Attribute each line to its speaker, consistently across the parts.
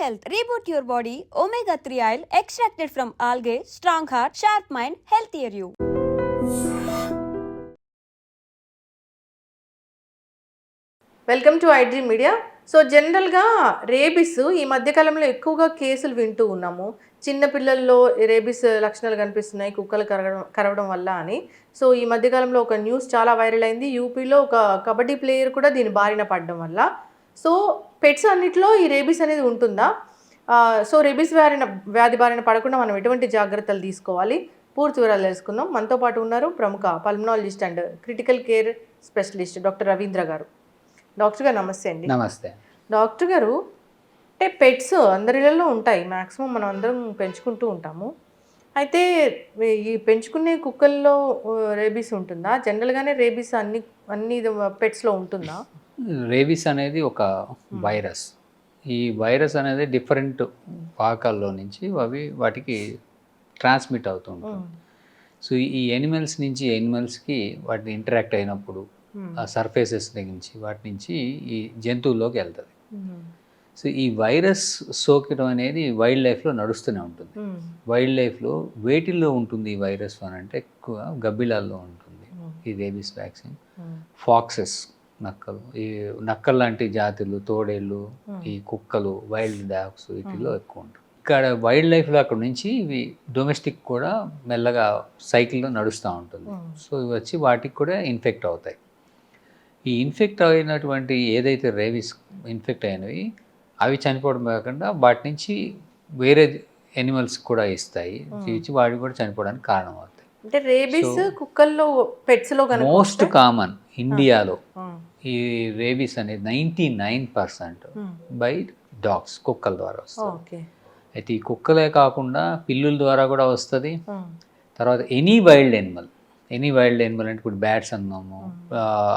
Speaker 1: Health reboot your body omega three oil extracted from algae strong heart sharp mind health year you
Speaker 2: welcome to iDream media so జనరల్గా rabies ఈ మధ్యకాలంలో ఎక్కువగా కేసులు వింటూ ఉన్నాము. చిన్న పిల్లల్లో రేబిస్ లక్షణాలు కనిపిస్తున్నాయి కుక్కలు కరగడం కరవడం వల్ల అని. సో ఈ మధ్యకాలంలో ఒక న్యూస్ చాలా వైరల్ అయింది. యూపీలో ఒక కబడ్డీ ప్లేయర్ కూడా దీని బారిన పడడం వల్ల. సో పెట్స్ అన్నిట్లో ఈ రేబిస్ అనేది ఉంటుందా? సో రేబిస్ బారిన వ్యాధి బారిన పడకుండా మనం ఎటువంటి జాగ్రత్తలు తీసుకోవాలి? పూర్తి వివరాలు తెలుసుకుందాం. మనతో పాటు ఉన్నారు ప్రముఖ pulmonologist and critical care specialist doctor Ravindra garu. Doctor garu నమస్తే అండి.
Speaker 3: నమస్తే.
Speaker 2: డాక్టర్ గారు అంటే పెట్స్ అందరిలో ఉంటాయి. మ్యాక్సిమం మనం అందరం పెంచుకుంటూ ఉంటాము. అయితే ఈ పెంచుకునే కుక్కల్లో రేబీస్ ఉంటుందా? జనరల్గానే రేబీస్ అన్ని అన్ని పెట్స్లో ఉంటుందా?
Speaker 3: రేబీస్ అనేది ఒక వైరస్. ఈ వైరస్ అనేది డిఫరెంట్ పాకాల్లో నుంచి అవి వాటికి ట్రాన్స్మిట్ అవుతుంటుంది సో ఈ ఎనిమల్స్ నుంచి ఎనిమల్స్కి వాటిని ఇంటరాక్ట్ అయినప్పుడు ఆ సర్ఫేసెస్ నుంచి వాటి నుంచి ఈ జంతువుల్లోకి వెళ్తుంది. సో ఈ వైరస్ సోకడం అనేది వైల్డ్ లైఫ్లో నడుస్తూనే ఉంటుంది. వైల్డ్ లైఫ్లో వేటిల్లో ఉంటుంది ఈ వైరస్ అని అంటే ఎక్కువ గబ్బిలాల్లో ఉంటుంది. ఈ రేబీస్ వ్యాక్సిన్. ఫాక్సెస్. నక్కలు. ఈ నక్కలు లాంటి జాతులు తోడేళ్ళు ఈ కుక్కలు వైల్డ్ డాగ్స్ వీటిల్లో ఎక్కువ ఉంటుంది ఇక్కడ వైల్డ్ లైఫ్లో అక్కడ నుంచి ఇవి డొమెస్టిక్ కూడా మెల్లగా సైకిల్లో నడుస్తూ ఉంటుంది. సో ఇవి వచ్చి వాటికి కూడా ఇన్ఫెక్ట్ అవుతాయి. ఈ ఇన్ఫెక్ట్ అయినటువంటి ఏదైతే రేబీస్ ఇన్ఫెక్ట్ అయినవి అవి చనిపోవడం కాకుండా వాటి నుంచి వేరే ఎనిమల్స్ కూడా ఇస్తాయి. ఇచ్చి వాటి కూడా చనిపోవడానికి కారణం అవుతాయి.
Speaker 2: అంటే రేబీస్ కుక్కల్లో పెట్స్లో
Speaker 3: మోస్ట్ కామన్ ఇండియాలో. ఈ రేబీస్ అనేది ninety nine percent by dogs కుక్కల ద్వారా వస్తుంది.
Speaker 2: ఓకే.
Speaker 3: అయితే ఈ కుక్కలే కాకుండా పిల్లుల ద్వారా కూడా వస్తుంది. తర్వాత any wild animal any wild animal అంటే ఇప్పుడు బ్యాట్స్ అన్నాము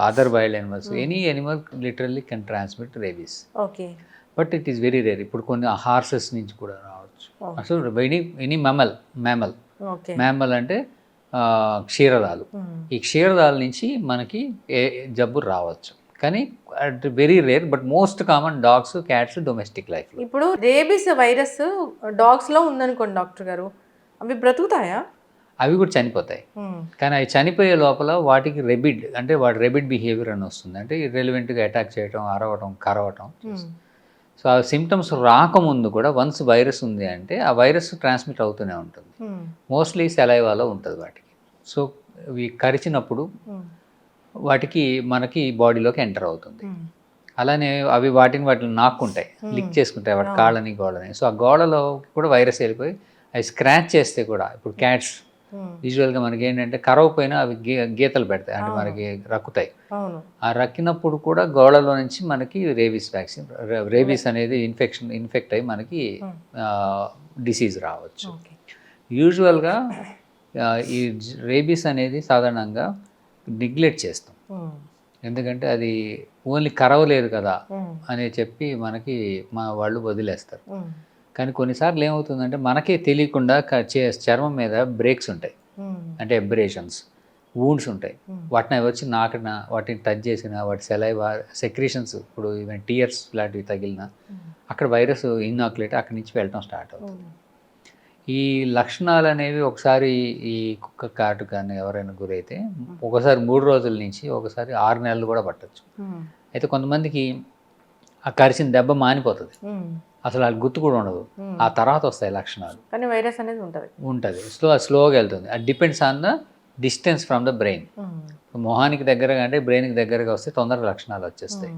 Speaker 3: other wild animals any animal literally can transmit rabies.
Speaker 2: Okay.
Speaker 3: But it is very rare. ఇప్పుడు కొన్ని హార్సెస్ నుంచి కూడా రావచ్చు. అసలు any any mammal mammal. Mammal అంటే క్షీరదాలు. ఈ క్షీరదాల నుంచి మనకి ఏ జబ్బు రావచ్చు. కానీ at very rare but most common dogs cats domestic లైఫ్లో
Speaker 2: ఇప్పుడు రేబీస్ వైరస్ డాగ్స్లో ఉందనుకోండి డాక్టర్ గారు. అవి బ్రతుకుతాయా?
Speaker 3: అవి కూడా చనిపోతాయి. కానీ అవి చనిపోయే లోపల వాటికి రెబిడ్ అంటే వాటి రెబిడ్ బిహేవియర్ అని వస్తుంది. అంటే ఇర్రెలివెంట్గా అటాక్ చేయటం అరవటం కరవటం. సో ఆ సిమ్టమ్స్ రాకముందు కూడా వన్స్ వైరస్ ఉంది అంటే ఆ వైరస్ ట్రాన్స్మిట్ అవుతూనే ఉంటుంది. మోస్ట్లీ సెలైవాలో ఉంటుంది వాటికి. సో ఇవి కరిచినప్పుడు వాటికి మనకి బాడీలోకి ఎంటర్ అవుతుంది. అలానే అవి వాటిని వాటిని నాక్కుంటాయి లిక్ చేసుకుంటాయి వాటి కాళ్ళని గోడని సో ఆ గోడలో కూడా వైరస్ వెళ్ళిపోయి అవి స్క్రాచ్ చేస్తే కూడా ఇప్పుడు క్యాట్స్ యూజువల్గా మనకి ఏంటంటే కరవపోయినా అవి గీ గీతలు పెడతాయి. అంటే మనకి రక్కుతాయి. ఆ రక్కినప్పుడు కూడా గోడలో నుంచి మనకి రేబీస్ వ్యాక్సిన్ రేబీస్ అనేది ఇన్ఫెక్షన్ ఇన్ఫెక్ట్ అయ్యి మనకి డిసీజ్ రావచ్చు. యూజువల్గా ఈ రేబీస్ అనేది సాధారణంగా నెగ్లెక్ట్ చేస్తాం. ఎందుకంటే అది ఓన్లీ కరవలేదు కదా అని చెప్పి మనకి మా వాళ్ళు వదిలేస్తారు. కానీ కొన్నిసార్లు ఏమవుతుందంటే మనకే తెలియకుండా చర్మం మీద బ్రేక్స్ ఉంటాయి. అంటే ఎబ్రేషన్స్ వూండ్స్ ఉంటాయి. వాటిని అవి వచ్చి నాకిన వాటిని టచ్ చేసిన వాటి సెలైవా సెక్రీషన్స్ ఇప్పుడు ఈవెన్ టీయర్స్ లాంటివి తగిలిన అక్కడ వైరస్ ఇన్నాకులేట్ అక్కడి నుంచి వెళ్ళటం స్టార్ట్ అవుతుంది. ఈ లక్షణాలు అనేవి ఒకసారి ఈ కుక్క కాటు కానీ ఎవరైనా గురైతే ఒకసారి మూడు రోజుల నుంచి ఒకసారి ఆరు నెలలు కూడా పట్టచ్చు. అయితే కొంతమందికి ఆ కరిచిన దెబ్బ మానిపోతుంది. అసలు వాళ్ళకి గుర్తు కూడా ఉండదు. ఆ తర్వాత వస్తాయి లక్షణాలు.
Speaker 2: కానీ వైరస్ అనేది ఉంటుంది.
Speaker 3: ఉంటుంది. స్లో స్లోగా వెళ్తుంది. అది depends on the distance from the brain. మొహానికి దగ్గరగా అంటే బ్రెయిన్కి దగ్గరగా వస్తే తొందరగా లక్షణాలు వచ్చేస్తాయి.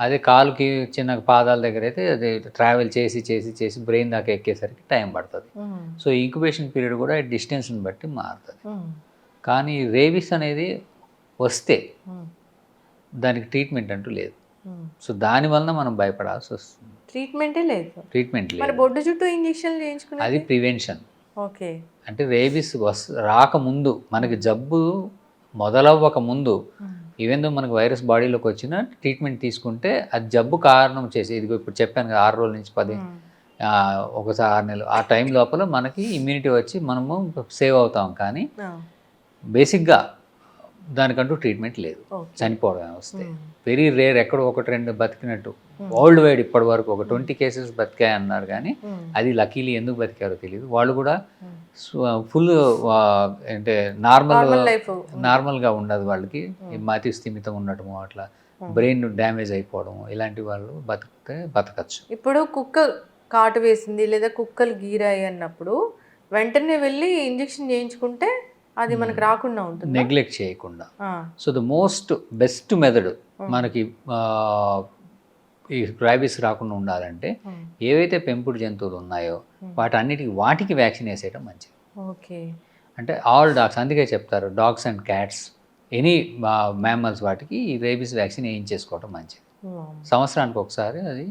Speaker 3: అదే కాలుకి చిన్న పాదాల దగ్గర అయితే అది ట్రావెల్ చేసి చేసి చేసి బ్రెయిన్ దాకా ఎక్కేసరికి టైం పడుతుంది. సో ఇంక్యుబేషన్ పీరియడ్ కూడా డిస్టెన్స్ని బట్టి మారుతుంది. కానీ రేబీస్ అనేది వస్తే దానికి ట్రీట్మెంట్ అంటూ లేదు. సో దానివల్ల మనం భయపడాల్సి వస్తుంది.
Speaker 2: ట్రీట్మెంటే లేదు.
Speaker 3: ట్రీట్మెంట్ లేదు.
Speaker 2: బొడ్డు చుట్టూ ఇంజక్షన్ చేయించుకునే
Speaker 3: అది ప్రివెన్షన్
Speaker 2: ఓకే.
Speaker 3: అంటే రేబీస్ వస్ రాకముందు మనకి జబ్బు మొదలవ్వక ముందు ఈవెన్ దో మనకు వైరస్ బాడీలోకి వచ్చిన ట్రీట్మెంట్ తీసుకుంటే అది జబ్బు కారణం చేసి ఇదిగో ఇప్పుడు చెప్పాను కదా ఆరు రోజుల నుంచి పది ఆ, ఒకసారి ఆరు నెలలు ఆ టైం లోపల మనకి ఇమ్యూనిటీ వచ్చి మనము సేవ్ అవుతాం. కానీ బేసిక్గా దానికంటూ ట్రీట్మెంట్ లేదు. చనిపోవడం వస్తే. వెరీ రేర్ ఎక్కడో ఒకటి రెండు బతికినట్టు. వరల్డ్ వైడ్ ఇప్పటి వరకు ఒక ట్వంటీ కేసెస్ బతికాయి అన్నారు కానీ. అది లక్కీలీ ఎందుకు బతికారో తెలియదు వాళ్ళు కూడా. ఫుల్ అంటే నార్మల్ నార్మల్గా ఉండదు వాళ్ళకి. మతి స్థిమితం ఉండటము అట్లా. బ్రెయిన్ డ్యామేజ్ అయిపోవడం ఇలాంటి వాళ్ళు బతికితే బతకచ్చు.
Speaker 2: ఇప్పుడు కుక్క కాటు వేసింది లేదా కుక్కలు గీరాయి అన్నప్పుడు వెంటనే వెళ్ళి ఇంజెక్షన్ చేయించుకుంటే అది మనకు రాకుండా ఉంటుంది?
Speaker 3: నెగ్లెక్ట్ చేయకుండా. So the most best method మనకి ఈ ర్యాబీస్ రాకుండా ఉండాలంటే ఏవైతే పెంపుడు జంతువులు ఉన్నాయో వాటన్నిటికి వాటికి వ్యాక్సిన్ వేసేయడం మంచిది.
Speaker 2: ఓకే.
Speaker 3: అంటే ఆల్ డాగ్స్ అందుకే చెప్తారు dogs and cats any mammals వాటికి ఈ రేబీస్ వ్యాక్సిన్ వేయించేసుకోవడం మంచిది. సంవత్సరానికి ఒకసారి అది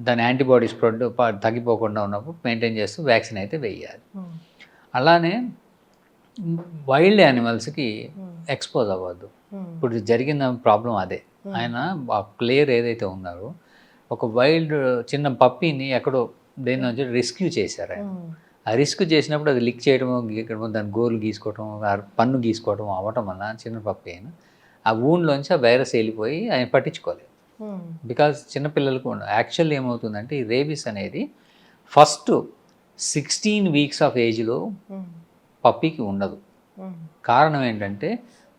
Speaker 3: దాని యాంటీబాడీస్ ప్రొడ్యూ తగ్గిపోకుండా ఉన్నప్పుడు మెయింటైన్ చేస్తూ వ్యాక్సిన్ అయితే వేయాలి. అలానే వైల్డ్ యానిమల్స్కి ఎక్స్పోజ్ అవ్వద్దు. ఇప్పుడు జరిగిన ప్రాబ్లం అదే. ఆయన ఆ ప్లేయర్ ఏదైతే ఉన్నారో ఒక వైల్డ్ చిన్న పప్పీని ఎక్కడో దేని నుంచి రెస్క్యూ చేశారు ఆయన. ఆ రిస్క్ చేసినప్పుడు అది లిక్ చేయడము గీకడము దాని గోలు గీసుకోవటం పన్ను గీసుకోవడం అవ్వటం వల్ల చిన్న పప్పి అయినా ఆ wound-లోంచి ఆ వైరస్ వెళ్ళిపోయి ఆయన పట్టించుకోలేదు. బికాజ్ చిన్నపిల్లలకు యాక్చువల్ ఏమవుతుందంటే ఈ రేబీస్ అనేది ఫస్ట్ సిక్స్టీన్ వీక్స్ ఆఫ్ ఏజ్లో పప్పీకి ఉండదు. కారణం ఏంటంటే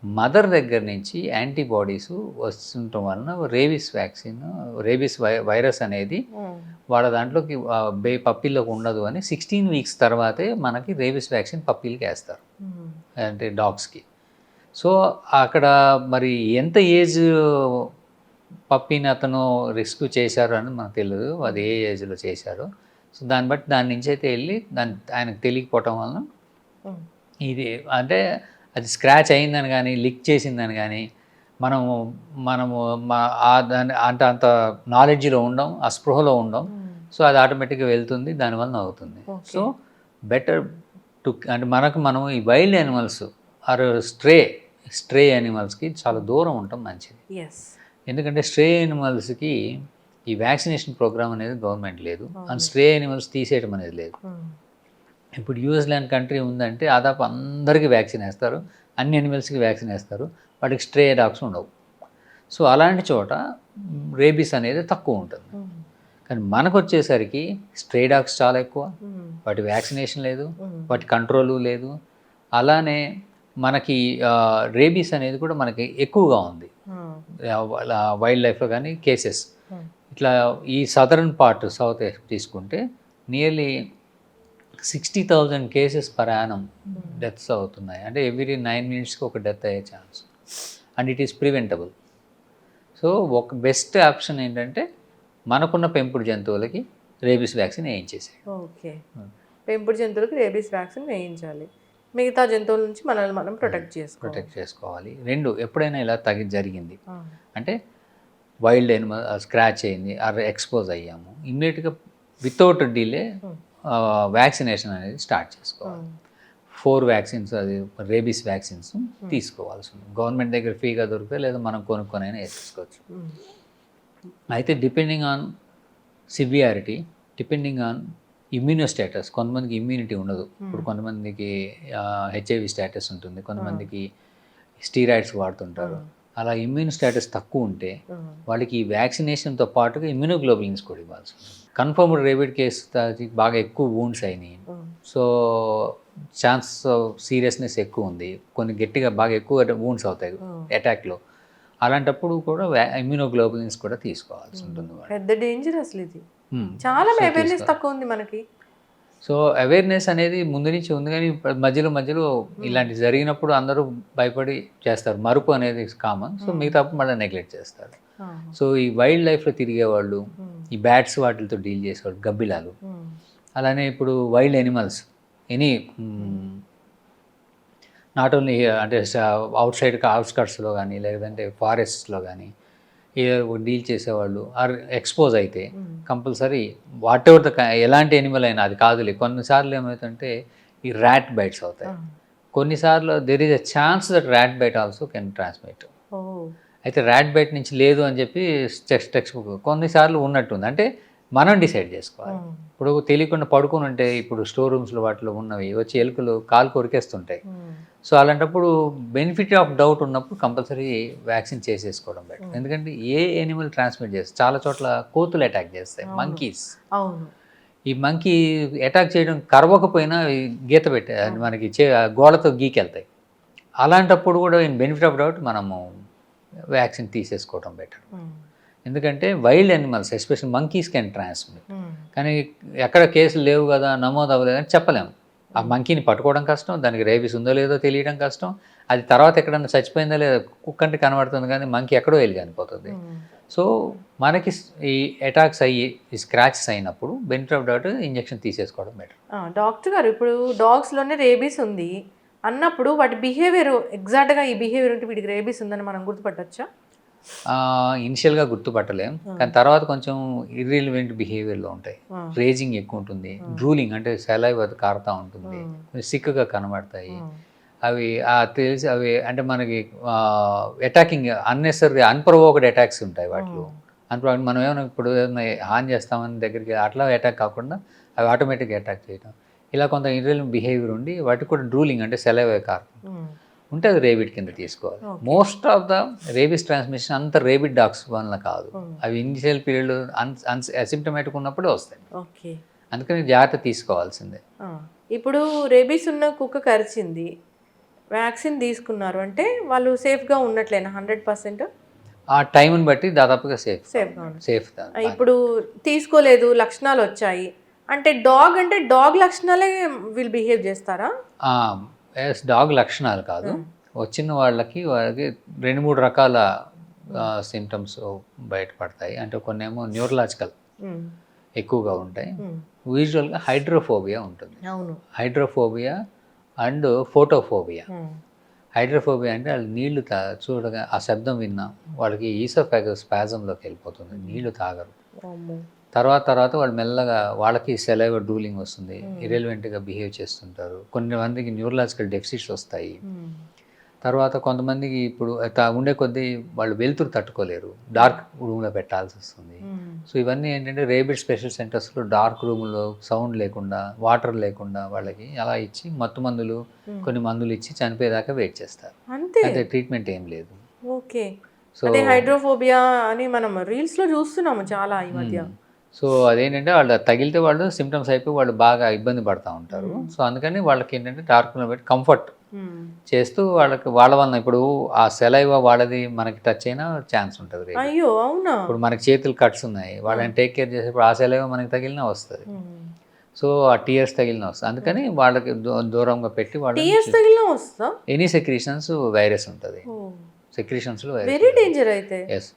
Speaker 3: మదర్ దగ్గర నుంచి యాంటీబాడీస్ వస్తుండటం వలన రేబీస్ వ్యాక్సిన్ రేబీస్ వై వైరస్ అనేది వాళ్ళ దాంట్లోకి బే పప్పీలోకి ఉండదు అని సిక్స్టీన్ వీక్స్ తర్వాతే మనకి రేబీస్ వ్యాక్సిన్ పప్పీలకి వేస్తారు. అంటే డాగ్స్కి. సో అక్కడ మరి ఎంత ఏజ్ పప్పీని అతను రిస్క్ చేశారు అని మనకు తెలియదు అది ఏ ఏజ్లో చేశారో. సో దాన్ని బట్టి దాని నుంచి అయితే వెళ్ళి దాని ఆయనకు తెలియకపోవటం వలన ఇది అంటే అది స్క్రాచ్ అయిందని కానీ లిక్ చేసిందని కానీ మనము మనము మా ఆ దాని అంటే అంత నాలెడ్జ్లో ఉండం ఆ స్పృహలో ఉండం. సో అది ఆటోమేటిక్గా వెళ్తుంది దానివల్ల అవుతుంది. సో బెటర్ టు అంటే మనకు మనం ఈ wild animals or stray stray యానిమల్స్కి చాలా దూరం ఉండటం మంచిది. ఎందుకంటే స్ట్రే యానిమల్స్కి ఈ వ్యాక్సినేషన్ ప్రోగ్రామ్ అనేది గవర్నమెంట్ లేదు. అండ్ స్ట్రే యానిమల్స్ తీసేయడం అనేది లేదు. ఇప్పుడు న్యూజిలాండ్ కంట్రీ ఉందంటే దాదాపు అందరికీ వ్యాక్సిన్ వేస్తారు అన్ని యానిమల్స్కి వ్యాక్సిన్ వేస్తారు వాటికి స్ట్రే డాగ్స్ ఉండవు. సో అలాంటి చోట రేబీస్ అనేది తక్కువ ఉంటుంది. కానీ మనకు వచ్చేసరికి స్ట్రే డాగ్స్ చాలా ఎక్కువ వాటి వ్యాక్సినేషన్ లేదు వాటి కంట్రోలు లేదు. అలానే మనకి రేబీస్ అనేది కూడా మనకి ఎక్కువగా ఉంది. వైల్డ్ లైఫ్లో కానీ కేసెస్. ఇట్లా ఈ సదరన్ పార్ట్ సౌత్ తీసుకుంటే nearly sixty thousand cases per annum deaths అవుతున్నాయి. అంటే ఎవ్రీ నైన్ మినిట్స్కి ఒక డెత్ అయ్యే chance and it is preventable so ఒక బెస్ట్ ఆప్షన్ ఏంటంటే మనకున్న పెంపుడు జంతువులకి రేబీస్ వ్యాక్సిన్ వేయించేసాయి.
Speaker 2: ఓకే పెంపుడు జంతువులకు రేబీస్ వ్యాక్సిన్ వేయించాలి. మిగతా జంతువుల నుంచి మనల్ని మనం ప్రొటెక్ట్ చేసుకోవాలి.
Speaker 3: ప్రొటెక్ట్ చేసుకోవాలి. రెండు ఎప్పుడైనా ఇలా తగి జరిగింది. అంటే వైల్డ్ ఎనిమల్ స్క్రాచ్ అయింది ఆర్ ఎక్స్పోజ్ అయ్యాము. ఇమ్మీడియట్గా వితౌట్ డిలే వ్యాక్సినేషన్ అనేది స్టార్ట్ చేసుకోవాలి. ఫోర్ వ్యాక్సిన్స్ అది రేబీస్ వ్యాక్సిన్స్ తీసుకోవాల్సి ఉంది గవర్నమెంట్ దగ్గర ఫ్రీగా దొరికితే లేదా మనం కొనుక్కొనైనా వేసుకోవచ్చు. అయితే depending on severity depending on immuno status కొంతమందికి ఇమ్యూనిటీ ఉండదు. ఇప్పుడు కొంతమందికి హెచ్ఐవి స్టేటస్ ఉంటుంది. కొంతమందికి స్టీరాయిడ్స్ వాడుతుంటారు. అలా ఇమ్యూన్ స్టేటస్ తక్కువ ఉంటే వాళ్ళకి ఈ వ్యాక్సినేషన్తో పాటుగా ఇమ్యూనోగ్లోబులిన్స్ కూడా ఇవ్వాల్సి ఉంటుంది. కన్ఫర్మ్డ్ రేబిడ్ కేసు బాగా ఎక్కువ వూండ్స్ అయినాయి. సో ఛాన్స్ సీరియస్నెస్ ఎక్కువ ఉంది. కొన్ని గట్టిగా బాగా ఎక్కువ వూండ్స్ అవుతాయి అటాక్లో అలాంటప్పుడు కూడా ఇమ్యూనోగ్లోబులిన్స్ కూడా తీసుకోవాల్సి ఉంటుంది
Speaker 2: పెద్ద డేంజర్ అసలు ఇది. చాలా అవేర్నెస్ తక్కువ ఉంది మనకి.
Speaker 3: సో అవేర్నెస్ అనేది ముందు నుంచి ఉంది కానీ మధ్యలో మధ్యలో ఇలాంటి జరిగినప్పుడు అందరూ భయపడి చేస్తారు. మరుపు అనేది కామన్ సో మిగతా మళ్ళీ నెగ్లెక్ట్ చేస్తారు. సో ఈ వైల్డ్ లైఫ్లో తిరిగే వాళ్ళు ఈ బ్యాట్స్ వాటితో డీల్ చేసేవాళ్ళు గబ్బిలాలు అలానే ఇప్పుడు wild animals any not only అంటే అవుట్ సైడ్ అవుట్స్కట్స్లో కానీ లేదంటే ఫారెస్ట్స్లో కానీ డీల్ చేసేవాళ్ళు ఆర్ ఎక్స్పోజ్ అయితే కంపల్సరీ వాట్ ఎవర్ ద ఎలాంటి ఎనిమల్ అయినా అది కాదులే. కొన్నిసార్లు ఏమవుతుందంటే ఈ ర్యాట్ బైట్స్ అవుతాయి. కొన్నిసార్లు there is a chance that rat bite also can transmit అయితే ర్యాట్ బైట్ నుంచి లేదు అని చెప్పి టెక్స్ట్ టెక్స్ట్ బుక్ కొన్నిసార్లు ఉన్నట్టుంది. అంటే మనం డిసైడ్ చేసుకోవాలి. ఇప్పుడు తెలియకుండా పడుకొని ఉంటే ఇప్పుడు స్టోర్ రూమ్స్లో వాటిలో ఉన్నవి వచ్చి ఎలుకలు కాలు కొరికేస్తుంటాయి. సో అలాంటప్పుడు బెనిఫిట్ ఆఫ్ డౌట్ ఉన్నప్పుడు కంపల్సరీ వ్యాక్సిన్ చేసేసుకోవడం బెటర్. ఎందుకంటే ఏ ఎనిమల్ ట్రాన్స్మిట్ చేస్తాయి చాలా చోట్ల కోతులు అటాక్ చేస్తాయి. మంకీస్. ఈ మంకీ అటాక్ చేయడం కరవకపోయినా గీత పెట్టే మనకి చే గోడతో గీకెళ్తాయి. అలాంటప్పుడు కూడా ఇన్ బెనిఫిట్ ఆఫ్ డౌట్ మనము వ్యాక్సిన్ తీసేసుకోవడం బెటర్. ఎందుకంటే wild animals especial monkeys can transmit. కానీ ఎక్కడ కేసులు లేవు కదా నమోదు అవ్వలేదు అని చెప్పలేము ఆ మంకీని పట్టుకోవడం కష్టం దానికి రేబీస్ ఉందో లేదో తెలియడం కష్టం. అది తర్వాత ఎక్కడన్నా చచ్చిపోయిందో లేదో కుక్కంటే కనబడుతుంది కానీ మంకీ ఎక్కడో వెళ్ళి చనిపోతుంది. సో మనకి ఈ అటాక్స్ అయ్యి ఈ స్క్రాచెస్ అయినప్పుడు బెనిఫిట్ ఆఫ్ డౌట్ ఇంజెక్షన్ తీసేసుకోవడం బెటర్.
Speaker 2: డాక్టర్ గారు ఇప్పుడు డాగ్స్లోనే రేబీస్ ఉంది. అన్నప్పుడు వాటి బిహేవియర్ ఎగ్జాక్ట్గా ఈ బిహేవియర్ ఉంటే వీటికి రేబీస్ ఉందని మనం గుర్తుపట్టొచ్చా?
Speaker 3: ఇనిషియల్గా గుర్తుపట్టలేం. కానీ తర్వాత కొంచెం ఇర్రిలివెంట్ బిహేవియర్లో ఉంటాయి. రేజింగ్ ఎక్కువ ఉంటుంది. డ్రూలింగ్ అంటే సెలైవ్ అది కారుతూ ఉంటుంది. సిక్గా కనబడతాయి. అవి ఆ తెలిసి అవి అంటే మనకి అటాకింగ్ అన్నెసరీ అన్ప్రొవోక్డ్ అటాక్స్ ఉంటాయి వాటిలో. అన్ప్రొవోక్డ్ మనం ఏమైనా ఇప్పుడు ఏమైనా హాన్ చేస్తామని దగ్గరికి అట్లా అటాక్ కాకుండా అవి ఆటోమేటిక్గా అటాక్ చేయడం ఇలా కొంత ఇర్రెల్ బిహేవియర్ ఉండి వాటికి కూడా డ్రూలింగ్ అంటే సెలైవ్ కారు ఉంటే అది రేబిడ్ కింద తీసుకోవాలి. Most of the rabies transmission అంత రేబిడ్ డాగ్స్ వల్ల కాదు. అవి ఇనిషియల్ పీరియడ్ అన్ అసిమ్టమేటిక్ ఉన్నప్పుడే వస్తాయి.
Speaker 2: ఓకే
Speaker 3: అందుకని జాగ్రత్త తీసుకోవాల్సిందే.
Speaker 2: ఇప్పుడు రేబీస్ ఉన్న కుక్క కరిచింది. వ్యాక్సిన్ తీసుకున్నారు అంటే వాళ్ళు సేఫ్గా ఉన్నట్లేనా? హండ్రెడ్ పర్సెంట్
Speaker 3: ఆ టైంని బట్టి దాదాపుగా సేఫ్
Speaker 2: ఉన్నారు.
Speaker 3: సేఫ్
Speaker 2: ఇప్పుడు తీసుకోలేదు లక్షణాలు వచ్చాయి. అంటే డాగ్ అంటే డాగ్ లక్షణాలే వీళ్ళు బిహేవ్ చేస్తారా?
Speaker 3: ఎస్ డాగ్ లక్షణాలు కాదు. వచ్చిన వాళ్ళకి వాళ్ళకి రెండు మూడు రకాల సిమ్టమ్స్ బయటపడతాయి. అంటే కొన్ని ఏమో న్యూరలాజికల్ ఎక్కువగా ఉంటాయి.
Speaker 2: ఉమ్,
Speaker 3: యూజువల్గా హైడ్రోఫోబియా ఉంటుంది.
Speaker 2: అవును.
Speaker 3: హైడ్రోఫోబియా అండ్ ఫోటోఫోబియా హైడ్రోఫోబియా అంటే వాళ్ళు నీళ్ళు తా చూడగా ఆ శబ్దం విన్నా వాళ్ళకి ఈసోఫాగ స్పాజంలోకి వెళ్ళిపోతుంది. నీళ్ళు తాగరు. తర్వాత తర్వాత వాళ్ళు మెల్లగా వాళ్ళకి సెలైవ్ డ్రూలింగ్ వస్తుంది. ఇరెలివెంట్గా బిహేవ్ చేస్తుంటారు. కొన్ని మందికి న్యూరలాజికల్ డెఫిసిట్స్ వస్తాయి. తర్వాత కొంతమందికి ఇప్పుడు ఉండే కొద్దీ వాళ్ళు వెలుతురు తట్టుకోలేరు. డార్క్ రూమ్లో పెట్టాల్సి వస్తుంది. సో ఇవన్నీ ఏంటంటే రేబిడ్ స్పెషల్ సెంటర్స్లో డార్క్ రూమ్లో సౌండ్ లేకుండా వాటర్ లేకుండా వాళ్ళకి అలా ఇచ్చి మత్తు మందులు కొన్ని మందులు ఇచ్చి చనిపోయేదాకా వెయిట్ చేస్తారు.
Speaker 2: అంతే.
Speaker 3: ట్రీట్మెంట్ ఏం లేదు.
Speaker 2: ఓకే.
Speaker 3: సో
Speaker 2: హైడ్రోఫోబియా అని మనం రీల్స్లో చూస్తున్నాము చాలా ఈ మధ్య.
Speaker 3: సో అదేంటంటే వాళ్ళు తగిలితే వాళ్ళు సిమ్టమ్స్ అయిపోయి వాళ్ళు బాగా ఇబ్బంది పడతా ఉంటారు. సో అందుకని వాళ్ళకి ఏంటంటే డార్క్ రూమ్లో పెట్టి కంఫర్ట్. చేస్తూ వాళ్ళకి వాళ్ళ వల్ల ఇప్పుడు ఆ సెలైవ వాళ్ళది మనకి టచ్ అయినా ఛాన్స్ ఉంటుంది.
Speaker 2: అయ్యో అవునా?
Speaker 3: ఇప్పుడు మనకి చేతులు కట్స్ ఉన్నాయి. వాళ్ళని టేక్ కేర్ చేసేప్పుడు ఆ సెలైవ మనకి తగిలినా వస్తుంది. సో ఆ టీయర్స్ తగిలిన వస్తుంది. అందుకని వాళ్ళకి దూరంగా పెట్టి
Speaker 2: వస్తుందా?
Speaker 3: ఎనీ సెక్రీషన్స్ వైరస్ ఉంటుంది. సెక్రీషన్స్లో వైరస్
Speaker 2: వెరీ డేంజర్ అయితే.
Speaker 3: ఎస్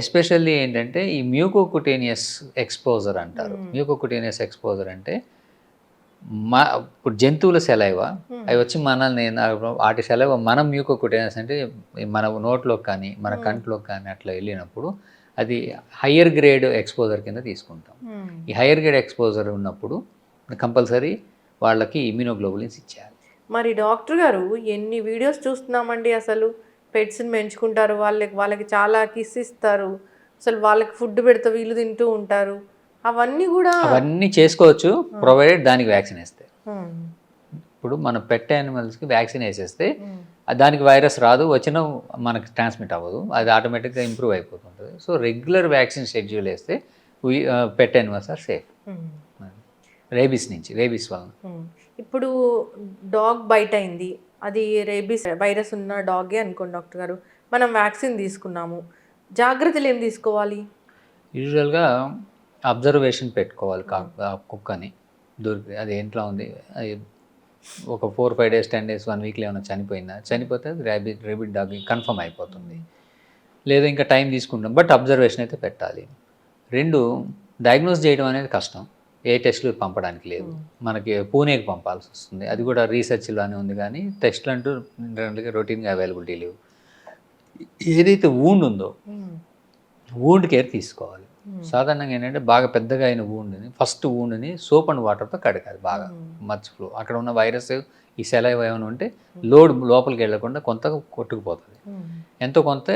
Speaker 3: ఎస్పెషల్లీ ఏంటంటే ఈ మ్యూకోకుటేనియస్ ఎక్స్పోజర్ అంటారు. మ్యూకోకుటేనియస్ ఎక్స్పోజర్ అంటే మా ఇప్పుడు జంతువుల సెలైవ అవి వచ్చి మనల్ని వాటి సెలైవ మనం మ్యూకోకుటేనియస్ అంటే మన నోట్లోకి కానీ మన కంట్లోకి కానీ అట్లా వెళ్ళినప్పుడు అది హయ్యర్ గ్రేడ్ ఎక్స్పోజర్ కింద తీసుకుంటాం. ఈ హయ్యర్ గ్రేడ్ ఎక్స్పోజర్ ఉన్నప్పుడు కంపల్సరీ వాళ్ళకి ఇమ్యూనోగ్లోబులిన్స్ ఇచ్చేయాలి.
Speaker 2: మరి డాక్టర్ గారు ఎన్ని వీడియోస్ చూస్తున్నామండి అసలు? పెట్స్ని పెంచుకుంటారు వాళ్ళకి వాళ్ళకి చాలా కిస్ ఇస్తారు. అసలు వాళ్ళకి ఫుడ్ పెడితే వీళ్ళు తింటూ ఉంటారు. అవన్నీ కూడా
Speaker 3: అవన్నీ చేసుకోవచ్చు. ప్రొవైడెడ్ దానికి వ్యాక్సిన్ వేస్తే. ఇప్పుడు మన పెట్ యానిమల్స్కి వ్యాక్సిన్ వేసేస్తే దానికి వైరస్ రాదు వచ్చిన మనకి ట్రాన్స్మిట్ అవ్వదు. అది ఆటోమేటిక్గా ఇంప్రూవ్ అయిపోతుంటుంది. సో రెగ్యులర్ వ్యాక్సిన్ షెడ్యూల్ వేస్తే pet animals are safe. Rabies నుంచి రేబీస్ వలన.
Speaker 2: ఉమ్. ఇప్పుడు డాగ్ బైట్ అయింది అది రేబీస్ వైరస్ ఉన్న డాగే అనుకోండి డాక్టర్ గారు. మనం వ్యాక్సిన్ తీసుకున్నాము. జాగ్రత్తలు ఏం తీసుకోవాలి?
Speaker 3: యూజువల్గా అబ్జర్వేషన్ పెట్టుకోవాలి కా- కుక్కని. దొరికి అది ఇంట్లో ఉంది? అది ఒక four five days ten days one వీక్లో ఏమైనా చనిపోయిందా? చనిపోతే అది ర్యాబిట్ రేబిట్ డాగ్ కన్ఫర్మ్ అయిపోతుంది. లేదా ఇంకా టైం తీసుకుంటాం. బట్ అబ్జర్వేషన్ అయితే పెట్టాలి. రెండు డయాగ్నోస్ చేయడం అనేది కష్టం. ఏ టెస్టులు పంపడానికి లేదు. మనకి పూణేకి పంపాల్సి వస్తుంది. అది కూడా రీసెర్చ్లోనే ఉంది కానీ టెస్ట్లు అంటూ రొటీన్గా అవైలబిలిటీ లేవు. ఏదైతే వూండ్ ఉందో వూండ్ కేర్ తీసుకోవాలి. సాధారణంగా ఏంటంటే బాగా పెద్దగా అయిన వూండ్ని ఫస్ట్ వూండ్ని సోప్ అండ్ వాటర్తో కడగాలి బాగా మర్చి ఫ్లో అక్కడ ఉన్న వైరస్ ఈ సెలైవ్ ఏమైనా ఉంటే లోడ్ లోపలికి వెళ్ళకుండా కొంత కొట్టుకుపోతుంది. ఎంతో కొంత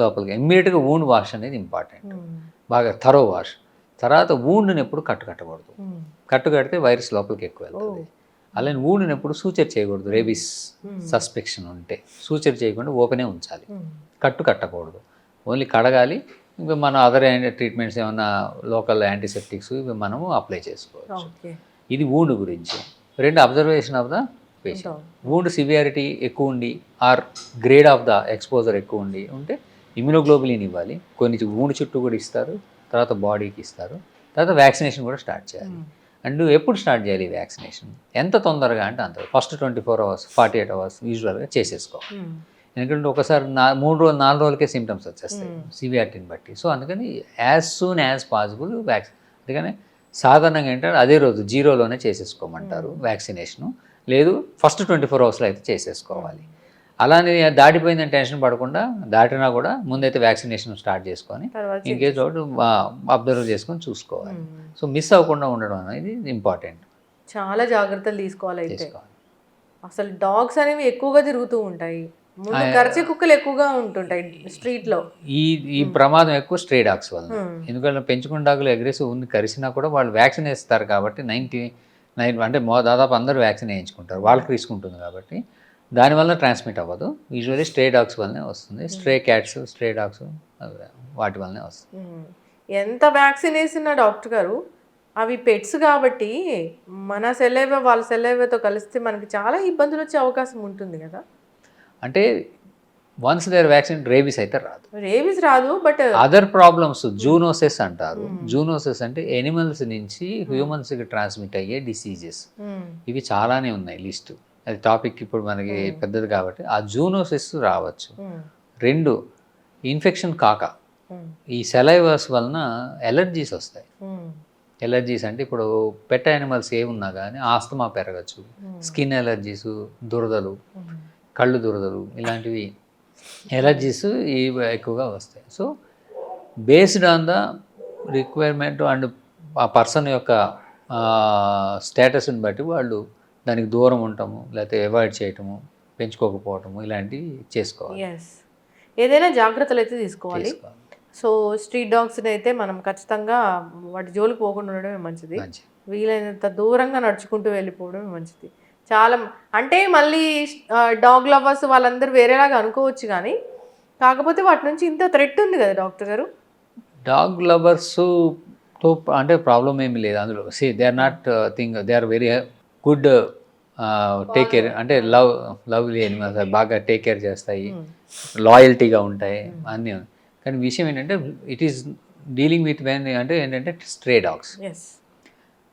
Speaker 3: లోపలికి. ఇమ్మీడియట్గా వూండ్ వాష్ అనేది ఇంపార్టెంట్ బాగా థరో వాష్ తర్వాత wound ని ఎప్పుడు కట్టు కట్టకూడదు. కట్టు కడితే వైరస్ లోపలికి ఎక్కువ వెళ్తుంది. అలానే wound-ని ఎప్పుడు సూచర్ చేయకూడదు. రేబీస్ సస్పెక్షన్ ఉంటే. సూచర్ చేయకుండా ఓపెనే ఉంచాలి. కట్టు కట్టకూడదు. ఓన్లీ కడగాలి. ఇంకా మన అదర్ ట్రీట్మెంట్స్ ఏమన్నా లోకల్ యాంటీసెప్టిక్స్ ఇవి మనము అప్లై చేసుకోవచ్చు. ఇది వూండ్ గురించి. రెండు observation of the patient wound severity ఎక్కువ ఉండి or grade of the exposure ఎక్కువ ఉండి ఉంటే ఇమ్యునోగ్లోబులిన్ ఇవ్వాలి. కొన్ని వూండ్ చుట్టూ కూడా ఇస్తారు. తర్వాత బాడీకి ఇస్తారు. తర్వాత వ్యాక్సినేషన్ కూడా స్టార్ట్ చేయాలి. అండ్ ఎప్పుడు స్టార్ట్ చేయాలి వ్యాక్సినేషన్? ఎంత తొందరగా అంటే అంత. First twenty four hours forty eight hours యూజువల్గా చేసేసుకోవాలి ఎందుకంటే ఒకసారి నా మూడు రోజులు నాలుగు రోజులకే సిమ్టమ్స్ వచ్చేస్తాయి సివియారిటీని బట్టి. సో అందుకని as soon as possible vaccine అందుకని సాధారణంగా ఏంటంటే అదే రోజు జీరోలోనే చేసేసుకోమంటారు వ్యాక్సినేషను. లేదు ఫస్ట్ ట్వంటీ ఫోర్ అవర్స్లో అయితే చేసేసుకోవాలి. అలానే దాటిపోయిందని టెన్షన్ పడకుండా దాటినా కూడా ముందైతే వ్యాక్సినేషన్ స్టార్ట్ చేసుకొని కేస్ ఒకటి అబ్జర్వ్ చేసుకొని చూసుకోవాలి. సో మిస్ అవ్వకుండా ఉండడం అనేది ఇంపార్టెంట్.
Speaker 2: చాలా జాగ్రత్తలు తీసుకోవాలి అయితే. అసలు డాగ్స్ అనేవి ఎక్కువగా తిరుగుతూ ఉంటాయి. కరిచే కుక్కలు ఎక్కువగా ఉంటుంటాయి స్ట్రీట్లో
Speaker 3: ఈ ఈ ప్రమాదం ఎక్కువ స్ట్రే డాగ్స్ వల్ల ఎందుకంటే పెంచుకున్న డాగులు అగ్రెసివ్ ఉంది కరిసినా కూడా వాళ్ళు వ్యాక్సిన్ వేస్తారు కాబట్టి నైంటీ నైన్ అంటే మో దాదాపు అందరూ వ్యాక్సిన్ వేయించుకుంటారు. వాళ్ళకి రిస్క్ ఉంటుంది కాబట్టి. దానివల్ల ట్రాన్స్మిట్ అవ్వదు. యూజువల్లీ స్ట్రే డాగ్స్ వల్లనే వస్తుంది. స్ట్రే క్యాట్స్ స్ట్రే డాగ్స్ వాటి వల్లనే వస్తుంది.
Speaker 2: ఉమ్. ఎంత వ్యాక్సిన్ వేసినా డాక్టర్ గారు అవి పెట్స్ కాబట్టి మన సెలైవ వాళ్ళ సెలైవతో కలిస్తే మనకి చాలా ఇబ్బందులు వచ్చే అవకాశం ఉంటుంది కదా.
Speaker 3: అంటే వన్స్ దేర్ వ్యాక్సిన్ రేబీస్ అయితే రాదు.
Speaker 2: రేబీస్ రాదు బట్
Speaker 3: అదర్ ప్రాబ్లమ్స్ జూనోసెస్ అంటారు. జూనోసెస్ అంటే ఎనిమల్స్ నుంచి హ్యూమన్స్కి ట్రాన్స్మిట్ అయ్యే డిసీజెస్ ఇవి చాలానే ఉన్నాయి లిస్ట్ అది టాపిక్ ఇప్పుడు మనకి పెద్దది కాబట్టి ఆ జూనోసిస్ రావచ్చు. రెండు ఇన్ఫెక్షన్ కాక. ఈ సెలైవర్స్ వలన ఎలర్జీస్ వస్తాయి. ఎలర్జీస్ అంటే ఇప్పుడు పెట్ యానిమల్స్ ఏమున్నా కానీ ఆస్తమా పెరగచ్చు. స్కిన్ ఎలర్జీస్ దురదలు కళ్ళు దురదలు ఇలాంటివి ఎలర్జీస్ ఇవి ఎక్కువగా వస్తాయి. So based on the requirement and ఆ పర్సన్ యొక్క స్టేటస్ని బట్టి వాళ్ళు దానికి దూరం ఉండటము లేకపోతే అవాయిడ్ చేయటము పెంచుకోకపోవటము ఇలాంటివి చేసుకోవాలి.
Speaker 2: ఎస్ ఏదైనా జాగ్రత్తలు అయితే తీసుకోవాలి. సో స్ట్రీట్ డాగ్స్ని అయితే మనం ఖచ్చితంగా వాటి జోలికి పోకుండా ఉండడమే మంచిది.
Speaker 3: మంచి
Speaker 2: వీలైనంత దూరంగా నడుచుకుంటూ వెళ్ళిపోవడమే మంచిది. చాలా అంటే మళ్ళీ డాగ్ లవర్స్ వాళ్ళందరూ వేరేలాగా అనుకోవచ్చు కానీ కాకపోతే వాటి నుంచి ఇంత థ్రెట్ ఉంది కదా డాక్టర్ గారు?
Speaker 3: డాగ్ లవర్స్తో అంటే ప్రాబ్లం ఏమి లేదు అందులో. See they are not thing they are very good take care అంటే లవ్ లవ్లీ ఎనిమల్స్ బాగా టేక్ కేర్ చేస్తాయి. లాయల్టీగా ఉంటాయి. అన్నీ ఉన్నాయి. కానీ విషయం ఏంటంటే it is dealing with when అంటే ఏంటంటే స్ట్రే డాగ్స్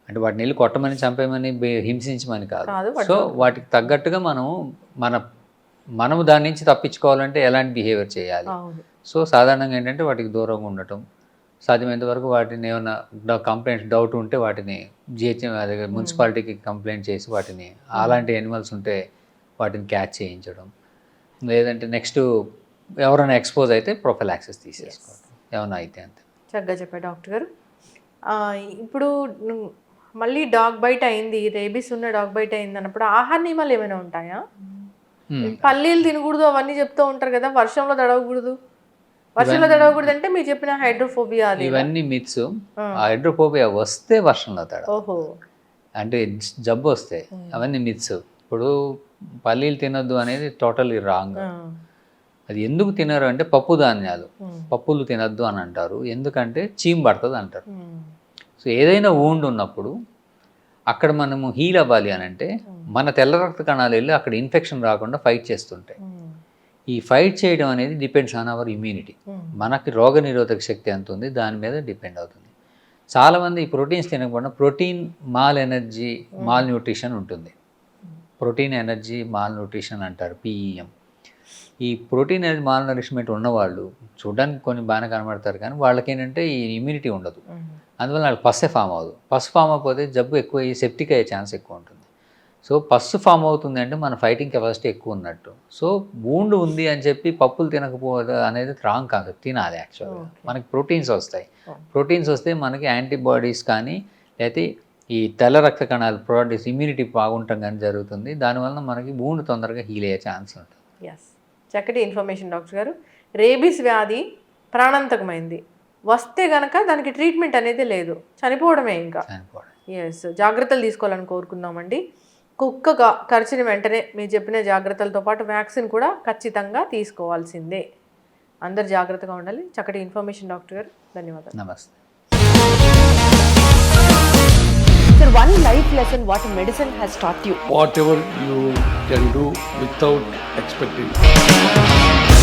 Speaker 3: అంటే వాటిని వెళ్ళి కొట్టమని చంపేమని హింసించమని కాదు. సో వాటికి తగ్గట్టుగా మనం మన మనము దాని నుంచి తప్పించుకోవాలంటే ఎలాంటి బిహేవియర్ చేయాలి? సో సాధారణంగా ఏంటంటే వాటికి దూరంగా ఉండటం. సాధ్యమైనంత వరకు వాటిని ఏమైనా కంప్లైంట్స్ డౌట్ ఉంటే వాటిని జిహెచ్ఎం అదే మున్సిపాలిటీకి కంప్లైంట్ చేసి వాటిని అలాంటి యానిమల్స్ ఉంటే వాటిని క్యాచ్ చేయించడం. లేదంటే నెక్స్ట్ ఎవరైనా ఎక్స్పోజ్ అయితే ప్రొఫైల్ యాక్సెస్ తీసేసుకోవడం ఏమైనా అయితే అంతే.
Speaker 2: చక్కగా చెప్పారు డాక్టర్ గారు. ఇప్పుడు మళ్ళీ డాగ్ బైట్ అయింది రేబీస్ ఉన్న డాగ్ బైట్ అయింది అన్నప్పుడు ఆహార నియమాలు ఏమైనా ఉంటాయా?
Speaker 3: Hmm.
Speaker 2: పల్లీలు తినకూడదు అవన్నీ చెప్తూ ఉంటారు కదా వర్షంలో తడవకూడదు. వర్షంలో తడవకూడదు అంటే మీరు చెప్పిన హైడ్రోఫోబియా
Speaker 3: ఇవన్నీ మిత్స్. ఆ. హైడ్రోపోబియా వస్తే వర్షంలో తడ. అంటే జబ్బు వస్తాయి అవన్నీ మిత్స్. ఇప్పుడు పల్లీలు తినొద్దు అనేది టోటల్లీ రాంగ్. అది ఎందుకు తినరు అంటే పప్పు ధాన్యాలు. పప్పులు తినొద్దు అని అంటారు. ఎందుకంటే చీమ్ పడుతుంది అంటారు. సో ఏదైనా ఊండ్ ఉన్నప్పుడు అక్కడ మనము హీల్ అవ్వాలి అని అంటే మన తెల్ల రక్త కణాలు వెళ్ళి అక్కడ ఇన్ఫెక్షన్ రాకుండా ఫైట్ చేస్తుంటాయి. ఈ ఫైట్ చేయడం అనేది depends on our immunity.
Speaker 2: Um,
Speaker 3: మనకి రోగ నిరోధక శక్తి ఎంత ఉంది దాని మీద డిపెండ్ అవుతుంది. చాలామంది ఈ ప్రోటీన్స్ తినకపోయినా protein mal energy malnutrition ఉంటుంది. ప్రోటీన్ ఎనర్జీ మాల్ న్యూట్రిషన్ అంటారు పీఈఎం. ఈ ప్రోటీన్ ఎనర్జీ మాల్ నరిష్మెంట్ ఉన్నవాళ్ళు చూడడానికి కొన్ని బాగానే కనబడతారు కానీ వాళ్ళకి ఏంటంటే ఈ ఇమ్యూనిటీ ఉండదు.
Speaker 2: ఉమ్,
Speaker 3: అందువల్ల వాళ్ళకి పస్సే ఫామ్ అవ్వదు. పస్సు ఫామ్ అయిపోతే జబ్బు ఎక్కువ అయ్యి సెప్టిక్ అయ్యే ఛాన్స్ ఎక్కువ ఉంటుంది. సో పస్సు ఫామ్ అవుతుంది అంటే మన ఫైటింగ్ కెపాసిటీ ఎక్కువ ఉన్నట్టు. సో బూండు ఉంది అని చెప్పి పప్పులు తినకపోవడం అనేది రాంగ్ కాన్సెప్ట్ తినాలి యాక్చువల్గా మనకి ప్రోటీన్స్ వస్తాయి. ప్రోటీన్స్ వస్తే మనకి యాంటీబాడీస్ కానీ లేకపోతే ఈ తెల్ల రక్త కణాలు ప్రోటీన్స్ ఇమ్యూనిటీ బాగుంటాం కానీ జరుగుతుంది. దానివల్ల మనకి బూండు తొందరగా హీల్ అయ్యే ఛాన్స్ ఉంటుంది.
Speaker 2: ఎస్ చక్కటి ఇన్ఫర్మేషన్ డాక్టర్ గారు. రేబీస్ వ్యాధి ప్రాణాంతకమైంది. వస్తే గనక దానికి ట్రీట్మెంట్ అనేది లేదు. చనిపోవడమే ఇంకా.
Speaker 3: చనిపోవడం
Speaker 2: ఎస్ జాగ్రత్తలు తీసుకోవాలని కోరుకుందామండి. కుక్క క- కరిచిన వెంటనే మీరు చెప్పిన జాగ్రత్తలతో పాటు వ్యాక్సిన్ కూడా ఖచ్చితంగా తీసుకోవాల్సిందే అందరు జాగ్రత్తగా ఉండాలి చక్కటి ఇన్ఫర్మేషన్ డాక్టర్ గారు ధన్యవాదాలు
Speaker 3: నమస్తే
Speaker 4: Sir, one life lesson what medicine has taught you.
Speaker 5: whatever you can do without expecting.